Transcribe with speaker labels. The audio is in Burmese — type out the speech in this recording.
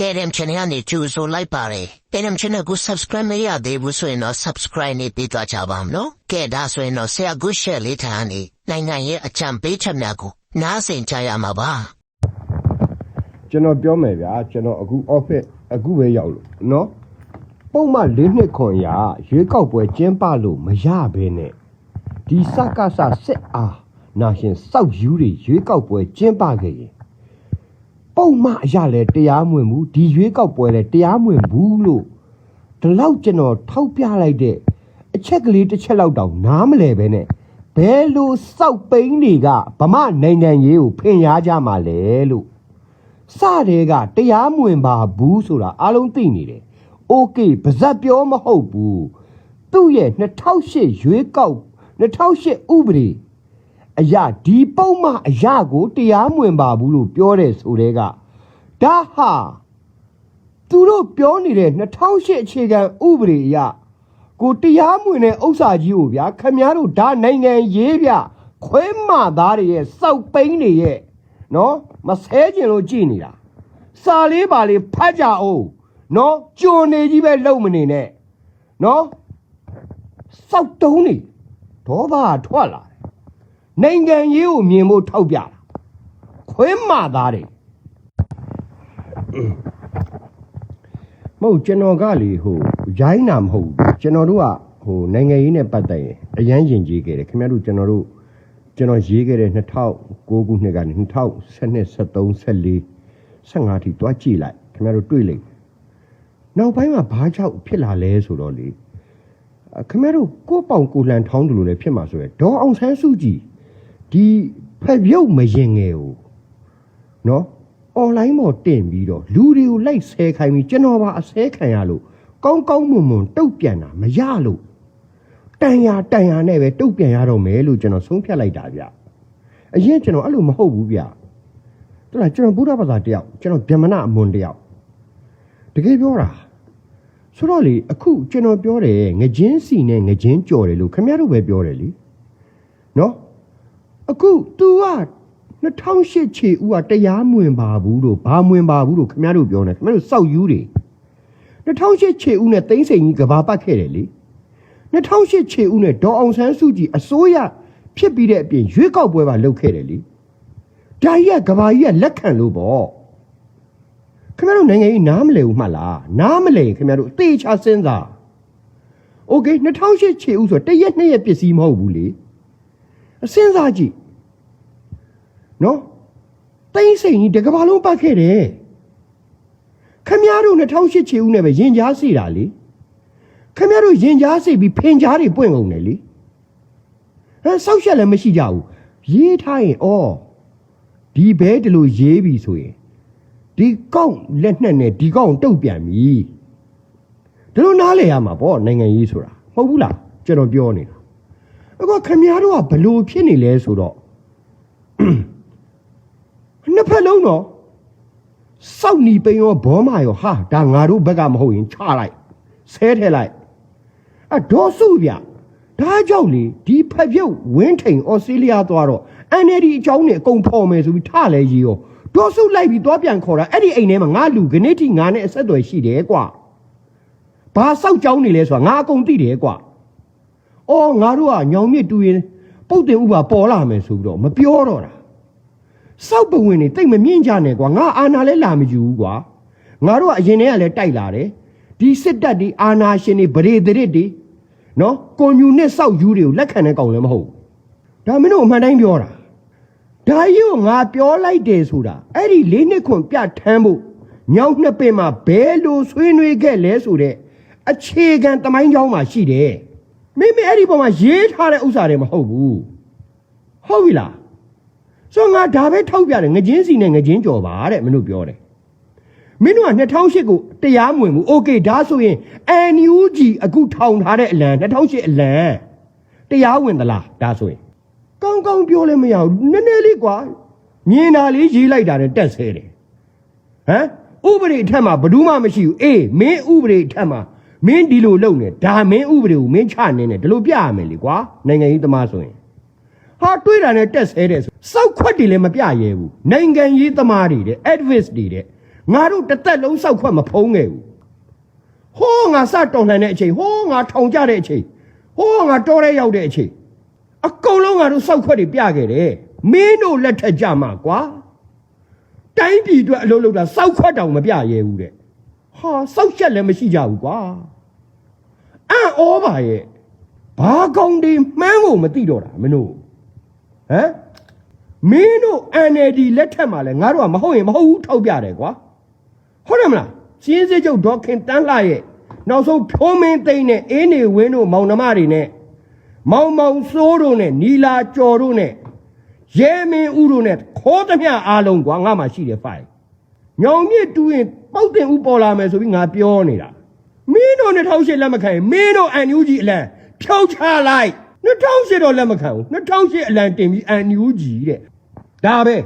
Speaker 1: Telegram channel ကနေကြိုဆိုလိုက်ပါရယ် Telegram channel ကို subscribe မရသေးဘူးဆိုရင်တော့ subscribe နေပေးသွားကြပါမလို့ကဲဒါဆိုရင်တော့ဆရာကုရှယ်လေးထားကနေနိုင်ငံရဲ့အချံပေးချက်များကိုနားဆင်ကြရမှာပါ
Speaker 2: ကျွန်တော်ပြောမယ်ဗျာကျွန်တော်အခု office အခုပဲရောက်လို့နော်ပုံမှန်၄နှစ်ခွန်ရာရွေးကောက်ပွဲကျင်းပလို့မရဘဲနဲ့ဒီစကစစစ်အားနာရှင်စောက်ယူတွေရွေးကောက်ပွဲကျင်းပခဲ့ရင် ပုံမှန်အရလဲတရားမဝင်ဘူးဒီရွေးကောက်ပွဲလဲတရားမဝင်ဘူးလို့ဒီလောက်ကျွန်တော်ထောက်ပြလိုက်တဲ့အချက်ကလေးတစ်ချက်လောက်တောင်နားမလဲပဲနဲ့ဘယ်လိုစောက်ပိန်းတွေကဗမာနိုင်ငံရေးကိုဖင်ရကြမှာလဲလို့စတဲ့ကတရားမဝင်ပါဘူးဆိုတာအားလုံးသိနေတယ်။ Okay ပါဇက်ပြောမဟုတ်ဘူး။သူ့ရဲ့2008ရွေးကောက်2008ဥပဒေအရာဒီပုံမှအရာကိုတရားမဝင်ပါဘူးလို့ပြောတယ်ဆိုတဲ့က ဒါဟာသူတို့ပြောနေတဲ့2008အခြေခံဥပဒေအရာကိုတရားမဝင်တဲ့ဥစ္စာကြီးကိုဗျာခမည်းတော်ဒါနိုင်ငံရေးဗျခွဲမသားတွေရဲ့စောက်ပိန်းတွေရဲ့နော်မဆဲကျင်လို့ကြည်နေတာစာလေးပါလေးဖတ်ကြအောင်နော်ကြုံနေကြီးပဲလုံမနေနဲ့နော်စောက်တုံးနေဒေါဘာထွက်လာတယ်နိုင်ငံရေးကိုမြင်ဖို့ထောက်ပြတာခွင်းမသားတယ် မဟုတ်ကျွန်တော်ကလေဟိုရိုင်းတာမဟုတ်ဘူးကျွန်တော်တို့ကဟိုနိုင်ငံရေးနဲ့ပတ်သက်ရင်အရန်ယဉ်ကျေးခဲ့တယ်ခင်ဗျားတို့ကျွန်တော်တို့ကျွန်တော်ရေးခဲ့တဲ့2009ခုနှစ်ကနေ2012 13 14 15ထိတွားကြည့်လိုက်ခင်ဗျားတို့တွေ့လိမ့်မယ်နောက်ပိုင်းမှာဘာကြောင့်ဖြစ်လာလဲဆိုတော့လေအခင်ဗျားတို့ကိုယ့်ပေါင်ကိုလှန်ထောင်းတယ်လို့လည်းဖြစ်မှာဆိုရယ်ဒေါ်အောင်ဆန်းစုကြည်ဒီဖက်ပြုတ်မရင်ငယ်ကိုနော် အွန်လိုင်းပေါ်တင်ပြီးတော့လူတွေကိုလိုက်ဆဲခိုင်းပြီးကျွန်တော်ပါအဆဲခံရလို့ကောင်းကောင်းမွန်မွန်တုတ်ပြန်တာမရလို့တန်ရာတန်ရာနဲ့ပဲတုတ်ပြန်ရတော့မယ်လို့ကျွန်တော်ဆုံးဖြတ်လိုက်တာဗျအရင်ကျွန်တော်အဲ့လိုမဟုတ်ဘူးဗျတော်လားကျွန်တော်ဘုရားဘာသာတယောက်ကျွန်တော်ဗြဟ္မဏအမွန်တယောက်တကယ်ပြောတာဆိုတော့လေအခုကျွန်တော်ပြောတယ်ငကြင်းစီနဲ့ငကြင်းကြော်တယ်လို့ခင်ဗျားတို့ပဲပြောတယ်လीနော်အခု तू က 2008ခြေဦးကတရားမဝင်ပါဘူးလို့ဘာမဝင်ပါဘူးလို့ခင်ဗျားတို့ပြောနေခင်ဗျားတို့စောက်ယူတယ်2008ခြေဦးနဲ့တိမ့်စိန်ကြီးကဘာပတ်ခဲ့တယ်လी 2008ခြေဦးနဲ့ဒေါ်အောင်ဆန်းစုကြည်အစိုးရဖြစ်ပြီးတဲ့အပြင်ရွေးကောက်ပွဲပါလုပ်ခဲ့တယ်လေဒါကြီးကကဘာကြီးကလက်ခံလို့ပေါ့ခင်ဗျားတို့နိုင်ငံကြီးနားမလည်ဘူးမှတ်လားနားမလည်ရင်ခင်ဗျားတို့အသေးချစဉ်းစားโอเค2008ခြေဦးဆိုတရက်နှစ်ရက်ပစ္စည်းမဟုတ်ဘူးလေအစဉ်းစားကြည့် နော်တိမ့်စိန်ကြီးတကဘာလုံးပတ်ခဲ့တယ်ခင်ဗျားတို့2008ခြေဦးနဲ့ပဲရင်ကြားစီတာလေခင်ဗျားတို့ရင်ကြားစိတ်ပြီးဖင်ကြားတွေပွင့်ကုန်တယ်လေဟမ်ဆောက်ရက်လည်းမရှိကြဘူးရေးထားရင်ဩဒီဘဲဒီလိုရေးပြီဆိုရင်ဒီကောက်လက်နဲ့နဲ့ဒီကောက်တုတ်ပြန်ပြီဒီလိုနားလေရမှာပေါ့နိုင်ငံရေးဆိုတာမဟုတ်ဘူးလားကျွန်တော်ပြောနေတာအခုခင်ဗျားတို့ကဘလို့ဖြစ်နေလဲဆိုတော့ နှစ်ဖက်လုံးတော့စောက်နီပိန်ရောဘောမရောဟာဒါငါတို့ဘက်ကမဟုတ်ရင်ချလိုက်ဆဲထဲလိုက်အဒေါ်စုဗျဒါကြောင့်လေဒီဖက်ပြုတ်ဝင်းထိန်ဩစတြေးလျသွားတော့ NLD အကြောင်းနဲ့အကုန်ဖော်မယ်ဆိုပြီးထလဲရေးရောဒေါ်စုလိုက်ပြီးသွားပြန်ခေါ်တာအဲ့ဒီအိမ်ထဲမှာငါလူခနစ်တီငါနဲ့အဆက်အသွယ်ရှိတယ်ကွာဘာစောက်ကြောင်းနေလဲဆိုတာငါအကုန်သိတယ်ကွာအော်ငါတို့ကညောင်မြစ်တူရင်ပုတ်တင်ဥပါပေါ်လာမယ်ဆိုပြီးတော့မပြောတော့တာ စောက်ပဝင်နေတိတ်မမြင့်ကြနဲ့ကွာငါအာနာလဲလာမယူဘူးကွာငါတို့ကအရင်တည်းကလည်းတိုက်လာတယ်ဒီစစ်တပ်ဒီအာနာရှင်တွေဗရေတရစ်တွေနော်ကွန်မြူနဲ့စောက်ယူတွေကိုလက်ခံတဲ့ကောင်လည်းမဟုတ်ဘူးဒါမင်းတို့အမှန်တိုင်းပြောတာဒါကြီးကိုငါပြောလိုက်တယ်ဆိုတာအဲ့ဒီလေးနှစ်ခွန်ပြထမ်းဖို့ညောင်းနှစ်ပင်မှာဘဲလိုဆွေးနွေးခဲ့လဲဆိုတဲ့အခြေခံတမိုင်းကြောင်းမှာရှိတယ်မိမိအဲ့ဒီပုံမှာရေးထားတဲ့ဥစ္စာတွေမဟုတ်ဘူးဟုတ်ပြီလား ဆိုတော့ငါဒါပဲထောက်ပြတယ်ငကြင်းစီနဲ့ငကြင်းကြော်ပါတဲ့မင်းတို့ပြောတယ် မင်းတို့က2008ကိုတရားမဝင်ဘူးโอเคဒါဆိုရင် NUG အခုထောင်ထားတဲ့အလံ2008အလံတရားဝင်သလားဒါဆိုရင်ကောင်းကောင်းပြောလဲမရဘူးနည်းနည်းလေးကွာမြင်တာလေးရေးလိုက်တာနဲ့တက်ဆဲတယ်ဟမ်ဥပဒေအထက်မှာဘယ်သူမှမရှိဘူးအေးမင်းဥပဒေအထက်မှာမင်းဒီလိုလုပ်နေဒါမင်းဥပဒေကိုမင်းချနေတယ်ဒီလိုပြရမယ်လေကွာနိုင်ငံရေးသမားဆိုရင် ဟာတွေးတာနဲ့တက်ဆဲတယ်ဆိုစောက်ခွက်တွေလည်းမပြရဲဘူးနိုင်ငံရေးသမားတွေတဲ့ advice တွေတဲ့ငါတို့တစ်သက်လုံးစောက်ခွက်မဖုံးခဲ့ဘူးဟောငါစတော်လှန်တဲ့အချိန်ဟောငါထောင်ကြတဲ့အချိန်ဟောငါတော်ရဲရောက်တဲ့အချိန်အကုန်လုံးငါတို့စောက်ခွက်တွေပြခဲ့တယ်မင်းတို့လက်ထက်ကြမှာကွာတိုင်းပြည်အတွက်အလုပ်လုပ်တာစောက်ခွက်တောင်မပြရဲဘူးတဲ့ဟာစောက်ချက်လည်းမရှိကြဘူးကွာအံ့ဩပါရဲ့ဘာကောင်းဒီမှန်းဖို့မသိတော့တာမင်းတို့ ဟမ်မင်းတို့ NLD လက်ထက်မှာလဲငါတို့ကမဟုတ်ရင်မဟုတ်ဘူးထောက်ပြတယ်ကွာဟုတ်တယ်မလားစီးစည်းချုပ်ဒေါက်ခင်တန်းလှရဲ့နောက်ဆုံးဖြိုးမင်းသိန်းနဲ့အင်းနေဝင်းတို့မောင်နှမတွေနဲ့မောင်မောင်စိုးတို့နဲ့နီလာကျော်တို့နဲ့ရဲမင်းဦးတို့နဲ့ခေါ်သမျှအားလုံးကွာငါမှရှိတယ်ဖိုင်ညောင်မြင့်တူရင်ပောက်တင်ဦးပေါ်လာမယ်ဆိုပြီးငါပြောနေတာမင်းတို့2008လက်မခံရင်မင်းတို့အန်ယူဂျီအလံဖြောက်ချလိုက် 2008တော့လက်မခံဘူး2008အလံတင်ပြီးအန်ယူဂျီတဲ့ဒါပဲ